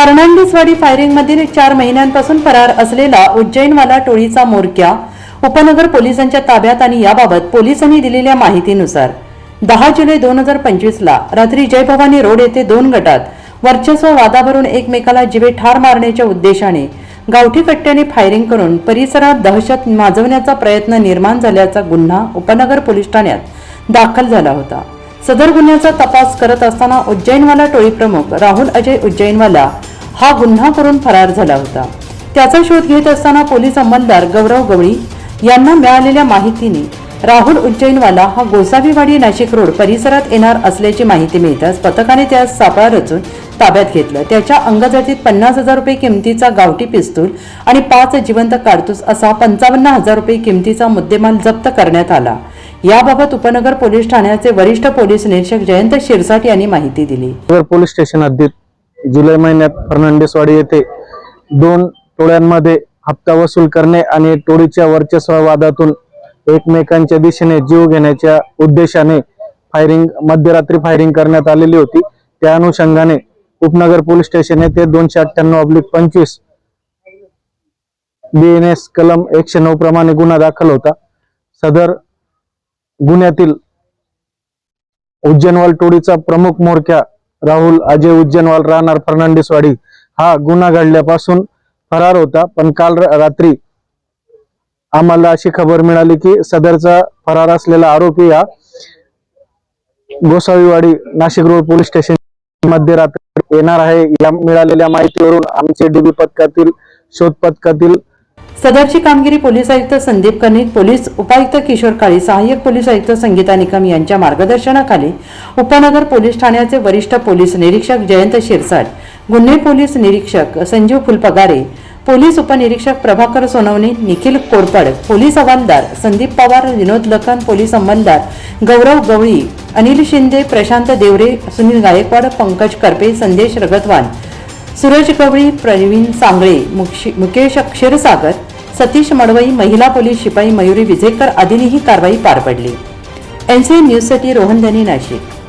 फर्नांडिसवाडी फायरिंगमधील चार महिन्यांपासून फरार असलेला उज्जैनवाला टोळीचा मोरक्या उपनगर पोलिसांच्या ताब्यात आणि याबाबत पोलिसांनी दिलेल्या माहितीनुसार दहा जुलै दोन हजार पंचवीसला रात्री जयभवानी रोड येथे दोन गटात वर्चस्व वादावरून एकमेकाला जिवे ठार मारण्याच्या उद्देशाने गावठी कट्ट्याने फायरिंग करून परिसरात दहशत माजवण्याचा प्रयत्न निर्माण झाल्याचा गुन्हा उपनगर पोलीस ठाण्यात दाखल झाला होता. सदर गुन्ह्याचा तपास करत असताना उज्जैनवाला टोळी प्रमुख राहुल अजय उज्जैनवाला हा गुन्हा करून फरार झाला होता. त्याचा शोध घेत असताना पोलीस अंमलदार गौरव गवळी यांना मिळालेल्या माहितीने राहुल उज्जैनवाला हा गोसावीवाडी नाशिक रोड परिसरात येणार असल्याची माहिती मिळताच पथकाने त्यास सापळा रचून ताब्यात घेतलं. त्याच्या अंगजातीत पन्नास हजार रुपये किमतीचा गावठी पिस्तूल आणि पाच जिवंत कारतूस असा पंचावन्न हजार रुपये किमतीचा मुद्देमाल जप्त करण्यात आला. याबाबत उपनगर पोलीस ठाण्याचे वरिष्ठ पोलीस निरीक्षक जयंत शिरसाट यांनी माहिती दिली. पोलीस स्टेशन हद्दीत जुलै महिन्यात फर्नांडिसवाडी येथे दोन टोळ्यांमध्ये हप्ता वसूल करणे आणि टोळीच्या वर्चस्ववादातून एकमेकांच्या दिशेने जीव घेण्याच्या उद्देशाने फायरिंग मध्यरात्री फायरिंग करण्यात आलेली होती. त्या अनुषंगाने उपनगर पोलीस स्टेशन येथे दोनशे अठ्ठ्याण्णव अब्लिक पंचवीस बीएनएस कलम एकशे नऊ प्रमाणे गुन्हा दाखल होता. सदर गुन्ह्यातील उज्जैनवाल टोळीचा प्रमुख मोरक्या राहुल अजय उज्जैनवाल राहणार फर्नांडिसवाडी हा गुन्हा घडल्यापासून फरार होता पण काल रात्री आम्हाला अशी खबर मिळाली की सदरचा फरार असलेला आरोपी हा Gosaviwadi Nashik Road police station मध्यरात्री येणार आहे. या मिळालेल्या माहितीवरून आमचे डीबी पथकातील शोध पथकातील सदरची कामगिरी पोलीस आयुक्त संदीप कनिक पोलीस उपायुक्त किशोर काळी सहाय्यक पोलीस आयुक्त संगीता निकम यांच्या मार्गदर्शनाखाली उपनगर पोलीस ठाण्याचे वरिष्ठ पोलीस निरीक्षक जयंत शिरसाट गुन्हे पोलीस निरीक्षक संजीव फुलपगारे पोलीस उपनिरीक्षक प्रभाकर सोनवणे निखिल कोरपड पोलीस हवालदार संदीप पवार विनोद लखन पोलीस अंमलदार गौरव गवळी अनिल शिंदे प्रशांत देवरे सुनील गायकवाड पंकज करपे संदेश रगतवान सूरज गवळी प्रवीण सांगळे मुक्षी- मुकेश क्षीरसागर सतीश मडवई महिला पोलीस शिपाई मयुरी विजेकर आदींनी ही कारवाई पार पडली. एनसीएन न्यूजसाठी रोहन धनी नाशिक.